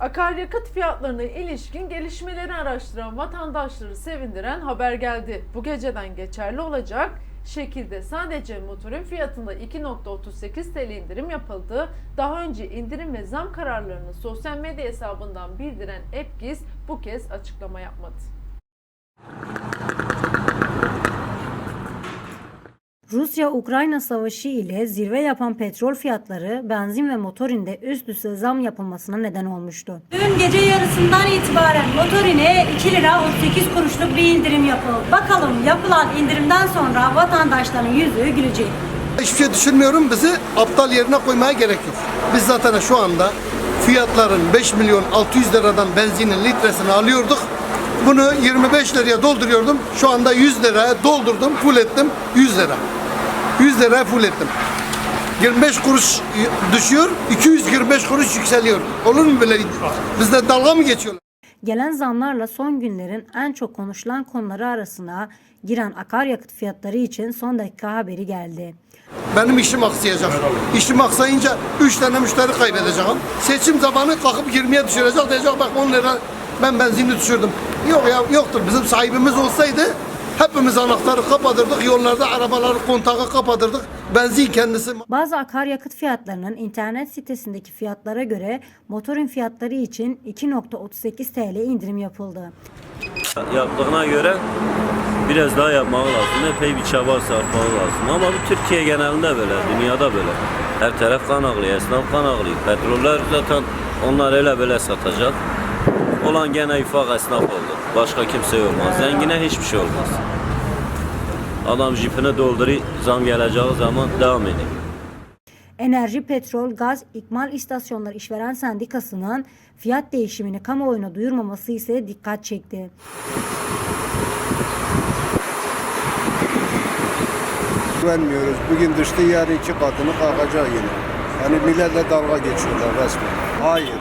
Akaryakıt fiyatlarına ilişkin gelişmeleri araştıran vatandaşları sevindiren haber geldi. Bu geceden geçerli olacak şekilde sadece motorun fiyatında 2.38 TL indirim yapıldı. Daha önce indirim ve zam kararlarını sosyal medya hesabından bildiren Epgiz bu kez açıklama yapmadı. Rusya-Ukrayna savaşı ile zirve yapan petrol fiyatları benzin ve motorinde üst üste zam yapılmasına neden olmuştu. Dün gece yarısından itibaren motorine 2 lira 38 kuruşluk bir indirim yapıldı. Bakalım yapılan indirimden sonra vatandaşların yüzü gülecek. Hiçbir şey düşünmüyorum. Bizi aptal yerine koymaya gerek yok. Biz zaten şu anda fiyatların 5 milyon 600 liradan benzinin litresini alıyorduk. Bunu 25 liraya dolduruyordum. Şu anda 100 liraya doldurdum, full ettim 100 lira. 100 liraya full ettim. 25 kuruş düşüyor, 225 kuruş yükseliyor. Olur mu böyle? Bizde dalga mı geçiyorlar? Gelen zamlarla son günlerin en çok konuşulan konuları arasına giren akaryakıt fiyatları için son dakika haberi geldi. Benim işim aksayacak. İşim aksayınca 3 tane müşteri kaybedeceğim. Seçim zamanı kalkıp 20'ye düşürecek diyecek bak 10 lira ben benzini düşürdüm. Yok ya yoktur. Bizim sahibimiz olsaydı hepimiz anahtarı kapatırdık. Yollarda arabaları kontağı kapatırdık. Benzin kendisi Bazı akaryakıt fiyatlarının internet sitesindeki fiyatlara göre motorun fiyatları için 2.38 TL indirim yapıldı. yaptığına göre biraz daha yapmağı lazım. Epey bir çaba sarfmağı lazım. Ama bu Türkiye genelinde böyle, dünyada böyle. Her taraf kan ağlıyor, esnaf kan ağlıyor. Petroller zaten onlar öyle böyle satacak. Olan gene ufak esnaf oldu. Başka kimse olmaz. Zengine hiçbir şey olmaz. Adam jipini dolduruyor, zam geleceği zaman devam ediyor. Enerji, Petrol, Gaz, İkmal İstasyonları İşveren Sendikası'nın fiyat değişimini kamuoyuna duyurmaması ise dikkat çekti. Güvenmiyoruz. Bugün düştü yarın iki katını kalkacak yine. Yani milletle dalga geçiyorlar resmen. Hayır.